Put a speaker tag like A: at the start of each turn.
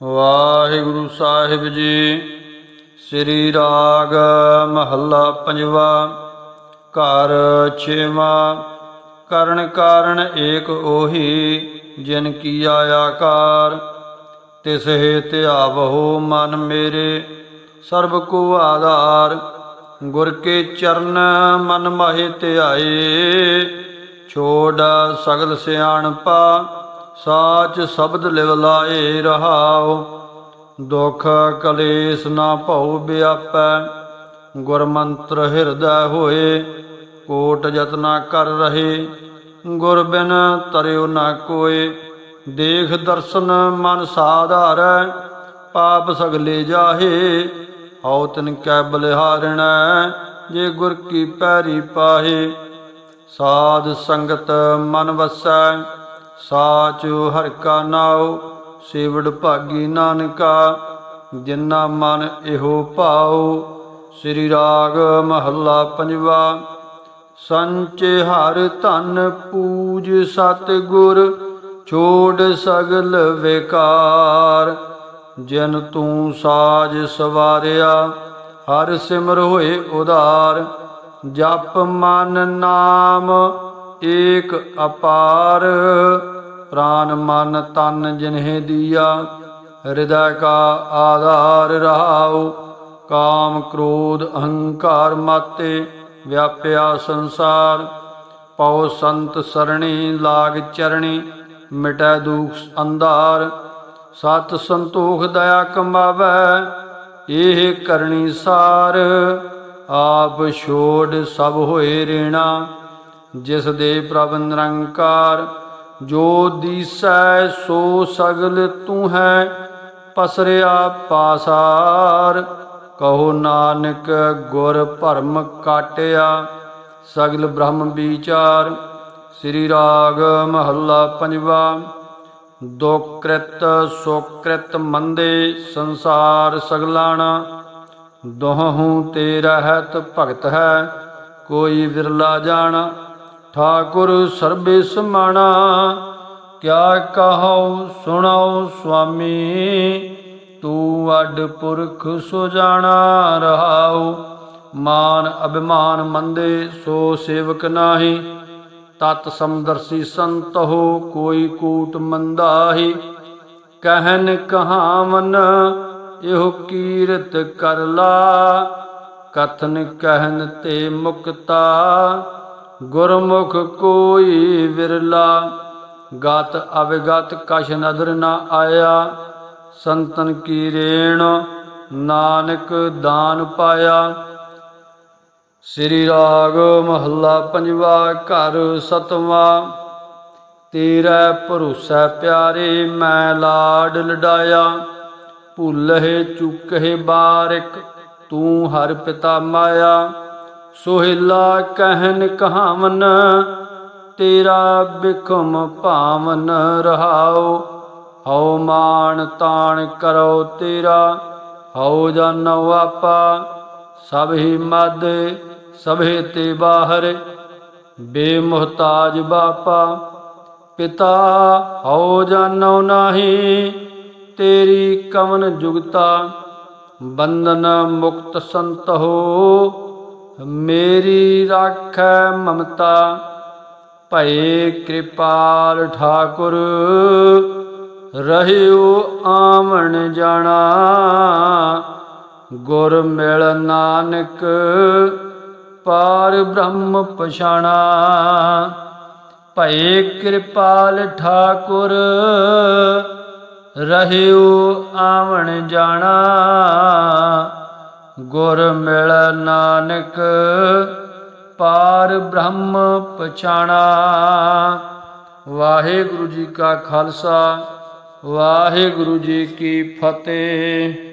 A: ਵਾਹਿਗੁਰੂ ਸਾਹਿਬ ਜੀ, ਸ੍ਰੀ ਰਾਗ ਮਹੱਲਾ ਪੰਜਵਾ, ਘਰ ਛੇਵਾਂ, ਕਰਨ ਕਾਰਨ ਏਕ ਉਹੀ, ਜਿਨ ਕੀਆ ਆਕਾਰ, ਤਿਸ ਹੈ ਧਿਆਵਹੁ ਮਨ ਮੇਰੇ, ਸਰਬ ਕੋ ਆਧਾਰ, ਗੁਰ ਕੇ ਚਰਨ ਮਨ ਮਾਹੇ ਧਿਆਏ, ਛੋੜ ਸਗਲ ਸਿਆਣਪਾ ਸਾਚ ਸ਼ਬਦ ਲਿਵ ਲਾਏ ਰਹਾਉ, ਦੁਖ ਕਲੇਸ਼ ਨਾ ਭਉ ਵਿਆਪੈ ਗੁਰ ਮੰਤਰ ਹਿਰਦੈ ਹੋਏ, ਕੋਟ ਯਤਨਾ ਕਰ ਰਹੇ, ਗੁਰ ਬਿਨ ਤਰਿਉ ਨਾ ਕੋਏ, ਦੇਖ ਦਰਸ਼ਨ ਮਨ ਸਾਧਾਰੈ, ਪਾਪ ਸਗਲੇ ਜਾਹੇ, ਹਉ ਤਿਨ ਕੈ ਬਲਿਹਾਰਣੈ, ਜੇ ਗੁਰ ਕੀ ਪੈਰੀ ਪਾਹੇ, ਸਾਧ ਸੰਗਤ ਮਨ ਵਸੈ ਸਾਚ ਹਰਿ ਕਾ ਨਾਉ, ਸੇਵੜ ਭਾਗੀ ਨਾਨਕਾ, ਜਿਨਾ ਮਨ ਇਹੋ ਭਾਉ। ਸ੍ਰੀ ਰਾਗ ਮਹੱਲਾ ਪੰਜਵਾ, ਸੰਚ ਹਰ ਧਨ ਪੂਜ ਸਤ ਗੁਰ ਛੋੜ ਸਗਲ ਵਿਕਾਰ। ਜਿਨ ਤੂੰ ਸਾਜ ਸਵਾਰਿਆ, ਹਰ ਸਿਮਰ ਹੋਏ ਉਦਾਰ ਜਪ ਮਨ ਨਾਮ, ਏਕ ਅਪਾਰ। ਪ੍ਰਾਨ ਮਨ ਤਨ ਜਿਨਹਿ ਦੀਆ, ਹਿਰਦੈ ਕਾ ਆਧਾਰ ਰਹਾਉ। ਕਾਮ ਕ੍ਰੋਧ ਅਹੰਕਾਰ ਮਾਤੇ ਵਿਆਪਿਆ ਸੰਸਾਰ। ਪਉ ਸੰਤ ਸਰਣੀ ਲਾਗ ਚਰਣੀ, ਮਿਟੈ ਦੁਖ ਅੰਧਾਰ। ਸਤ ਸੰਤੋਖ ਦਇਆ ਕਮਾਵੈ, ਇਹ ਕਰਨੀ ਸਾਰ। ਆਪ ਛੋੜ ਸਭ ਹੋਏ ਰੇਣਾ, ਜਿਸ ਦੇ ਪ੍ਰਭ ਨਿਰੰਕਾਰ। ਜੋ ਦੀਸੈ ਸੋ ਸਗਲ ਤੂੰ ਹੈ ਪਸਰਿਆ ਪਾਸਾਰ। ਕਹੋ ਨਾਨਕ, ਗੁਰ ਭਰਮ ਕਾਟਿਆ, ਸਗਲ ਬ੍ਰਹਮ ਵਿਚਾਰ। ਸ੍ਰੀ ਰਾਗ ਮਹੱਲਾ ਪੰਜਵਾ ਦੁਕ੍ਰਿਤ ਸੁਕ੍ਰਿਤ ਮੰਦੇ ਸੰਸਾਰ ਸਗਲਾਣਾ। ਦੋਹੂੰ ਤੇ ਰਹਿਤ ਭਗਤ ਹੈ, ਕੋਈ ਵਿਰਲਾ ਜਾਣਾ। ਠਾਕੁਰ ਸਰਬੇ ਸਮਾਣਾ ਕਿਆ ਕਹਉ ਸੁਣਾਉ ਸੁਆਮੀ, ਤੂੰ ਅੱਡ ਪੁਰਖ ਸੋ ਜਾਣਾ ਰਹਾਉ, ਮਾਨ ਅਭਿਮਾਨ ਮੰਦੇ ਸੋ ਸੇਵਕ ਨਾਹੀ, ਤਤ ਸਮਦਰਸੀ ਸੰਤ ਹੋ ਕੋਈ ਕੂਟ ਮੰਦਾਹੀ, ਕਹਿਨ ਕਹਾਵਨ ਇਹੋ ਕੀਰਤ ਕਰ ਲਾ, ਕਥਨ ਕਹਿਨ ਤੇ ਮੁਕਤਾ ਗੁਰਮੁਖ ਕੋਈ ਵਿਰਲਾ, ਗਤ ਅਵਗਤ ਕਛ ਨਦਰ ਨਾ ਆਇਆ। ਸੰਤਨ ਕੀ ਰੇਣ ਨਾਨਕ ਦਾਨ ਪਾਇਆ। ਸ੍ਰੀ ਰਾਗ ਮਹੱਲਾ ਪੰਜਵਾ, ਘਰ ਸਤਵਾ, ਤੇਰਾ ਭਰੋਸਾ ਪਿਆਰੇ, ਮੈਂ ਲਾਡ ਲਡਾਇਆ ਭੁੱਲਹਿ ਚੁੱਕਹਿ ਬਾਰਿਕ, ਤੂੰ ਹਰ ਪਿਤਾ ਮਾਇਆ। ਸੋਹਿਲਾ ਕਹਿਨ ਕਹਾਵਨ, ਤੇਰਾ ਬਿਖਮ ਭਾਵਨ ਰਹਾਓ ਹਉ ਮਾਨ ਤਾਣ ਕਰੋ ਤੇਰਾ, ਹਉ ਜਾਨੋ ਆਪਾ। ਸਭ ਹੀ ਮਦ ਸਭੇ ਤੇ ਬਾਹਰ, ਬੇਮੁਹਤਾਜ ਬਾਪਾ। ਪਿਤਾ, ਹਉ ਜਾਨੋ ਨਾਹੀ, ਤੇਰੀ ਕਵਨ ਜੁਗਤਾ। ਬੰਧਨ ਮੁਕਤ ਸੰਤ ਹੋ ਮੇਰੀ ਰਾਖੈ ਮਮਤਾ, ਭਏ ਕਿਰਪਾਲ ਠਾਕੁਰ। ਰਹਿਓ ਆਵਣ ਜਾਣਾ, ਗੁਰ ਮਿਲ ਨਾਨਕ, ਪਾਰ ਬ੍ਰਹਮ ਪਛਾਣਾ। ਭਏ ਕਿਰਪਾਲ ਠਾਕੁਰ ਰਹਿਓ ਆਵਣ ਜਾਣਾ ਗੁਰ ਮਿਲ ਨਾਨਕ ਪਾਰ ਬ੍ਰਹਮ ਪਛਾਣਾ। ਵਾਹਿਗੁਰੂ ਜੀ ਕਾ ਖਾਲਸਾ ਵਾਹਿਗੁਰੂ ਜੀ ਕੀ ਫਤਿਹ।